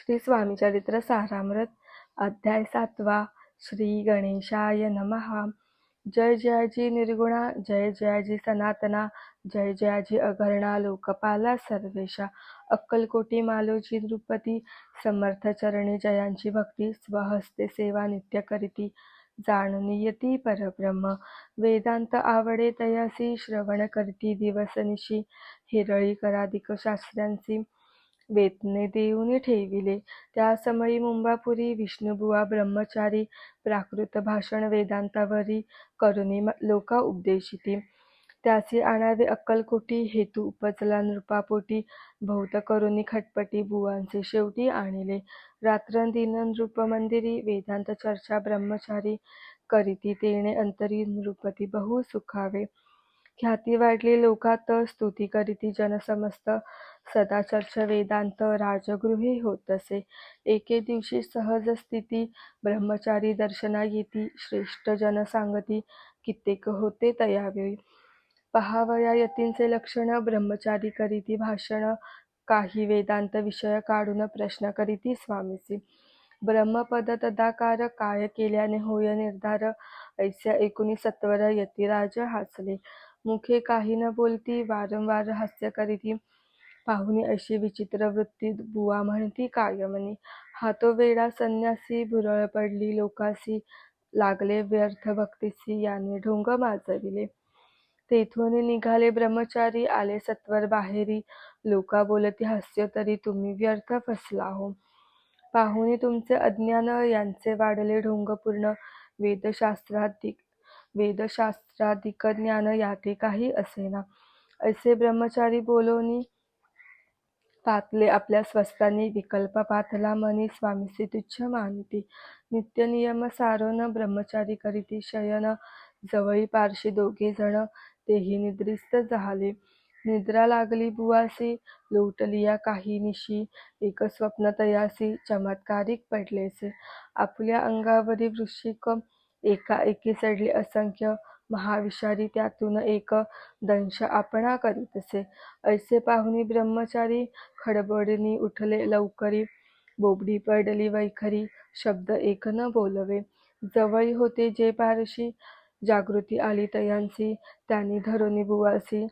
श्री स्वामी चरित्र सारामृत अध्याय सातवा श्री गणेशाय नमहा जय जयाजी निर्गुणा जय जयाजी सनातना जय जयाजी अघरणा लोकपाला सर्वेशा. अक्कलकोटी मालोजी नृपती समर्थ चरणी जयांची भक्ती स्वहस्ते सेवा नित्य करीती जाणून परब्रह्म. वेदांत आवडे तयासी श्रवण करती दिवसनिशी हिरळी करादिक शास्त्रांची वेतने देऊन ठेविले. त्या समयी मुंबापुरी विष्णुबुवा ब्रह्मचारी प्राकृत भाषण वेदांतावरी करुणी लोका उपदेशिती. त्यासी आणावे अक्कलकोटी हेतू उपजला नृपापोटी भौत करुणी खटपटी बुवांचे शेवटी आणले. रात्रंदिन नृप मंदिरी वेदांत चर्चा ब्रह्मचारी करीती तेणे अंतरी नृपती बहु सुखावे. ख्याती वाढली. लोकात स्तुती करीती जनसमस्त. सदाचर्च वेदांत वेदांत राजगृहे होतसे एके दिवशी सहज स्थिती. ब्रह्मचारी दर्शना येती श्रेष्ठ जन सांगती कित्येक होते तयावेळी. पहावया यतींचे लक्षण. ब्रह्मचारी करीती भाषण. काही वेदांत विषय काढून प्रश्न करीती स्वामीची. ब्रह्मपद तदाकार काय केल्याने होय निर्धार. ऐस्या एकुणी सत्वर यतिराज हासले. मुखे काही न बोलती वारंवार हास्य करीती. पाहुणी अशी विचित्र वृत्ती बुवा म्हणती कायमनी. हा तो वेडा संन्यासी भुरळ पडली लोकासी लागले व्यर्थ भक्तीसी याने ढोंग माजविले. तेथून निघाले ब्रह्मचारी आले सत्वर बाहेरी. लोका बोलती हास्य तरी तुम्ही व्यर्थ फसला हो. पाहुणे तुमचे अज्ञान यांचे वाढले ढोंग पूर्ण. वेदशास्त्रात वेदशास्त्राधिक ज्ञान याते काही असेना. असे ब्रह्मचारी बोलोनी पातले आपल्या स्वस्तानी विकल्प पातला मनी स्वामीसी तुच्छ मानिती. नित्य नियम सारोन ब्रह्मचारी करीती शयन जवळी पारशी दोघे जण तेही निद्रिस्त झाले. निद्रा लागली बुवासी लोटलिया काही निशी एक स्वप्न तयासी चमत्कारिक पडलेसे. आपल्या अंगावरी वृश्चिक एका एकी चढले असंख्य महाविषारी त्यातून एक दंश आपणा करीत असे. ऐसे पाहुनी ब्रह्मचारी खडबडनी उठले लवकरी. बोबडी पडली वैखरी शब्द एक न बोलवे. जवळी होते जे पारशी जागृती आली तयांसी त्यांनी धरुनी बुवासी.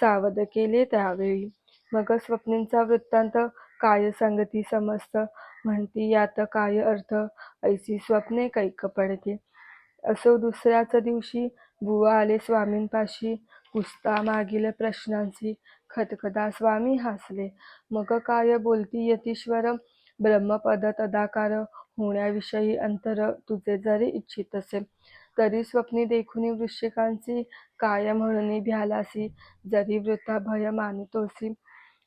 सावध केले त्यावेळी. मग स्वप्नींचा वृत्तांत काय संगती समस्त? म्हणती यात काय अर्थ? ऐसी स्वप्ने कैक पडते. असो दुसऱ्याच दिवशी बुवा आले स्वामींपाशी पुसता मागील प्रश्नांची खतखदा स्वामी हसले. मग काय बोलती यतीश्वर? ब्रह्मपद तदाकार होण्याविषयी अंतर तुझे जरी इच्छित असेल तरी स्वप्नी देखुनी वृश्चिकांची काय म्हणून भ्यालासी? जरी वृथा भय मानितोसी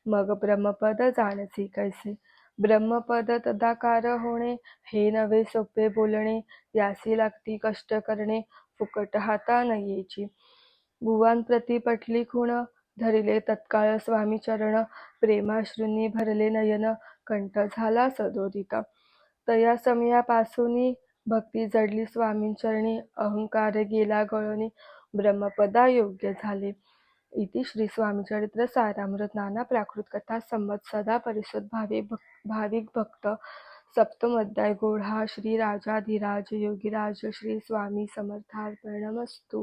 मग ब्रह्मपद जाणसी कैसे? ब्रह्मपद तदाकार होणे हे नवे सोपे बोलणे यासी लागती कष्ट करणे फुकट हाता नयेची बुवांप्रती पटली खुण धरिले तत्काळ स्वामी चरण प्रेमाश्रूंनी भरले नयन कंठ झाला सदोदित. तया समयापासूनी भक्ती जडली स्वामींचरणी अहंकार गेला गळणी ब्रह्मपदा योग्य झाले. इति श्री स्वामीचरित्र सारामृत नाना प्राकृत कथा संमत सदा परिशुद्ध भक भाविक भक्त सप्तम अध्याय गोढा श्री राजाधिराज योगीराज श्री स्वामी समर्थार्पणमस्तु.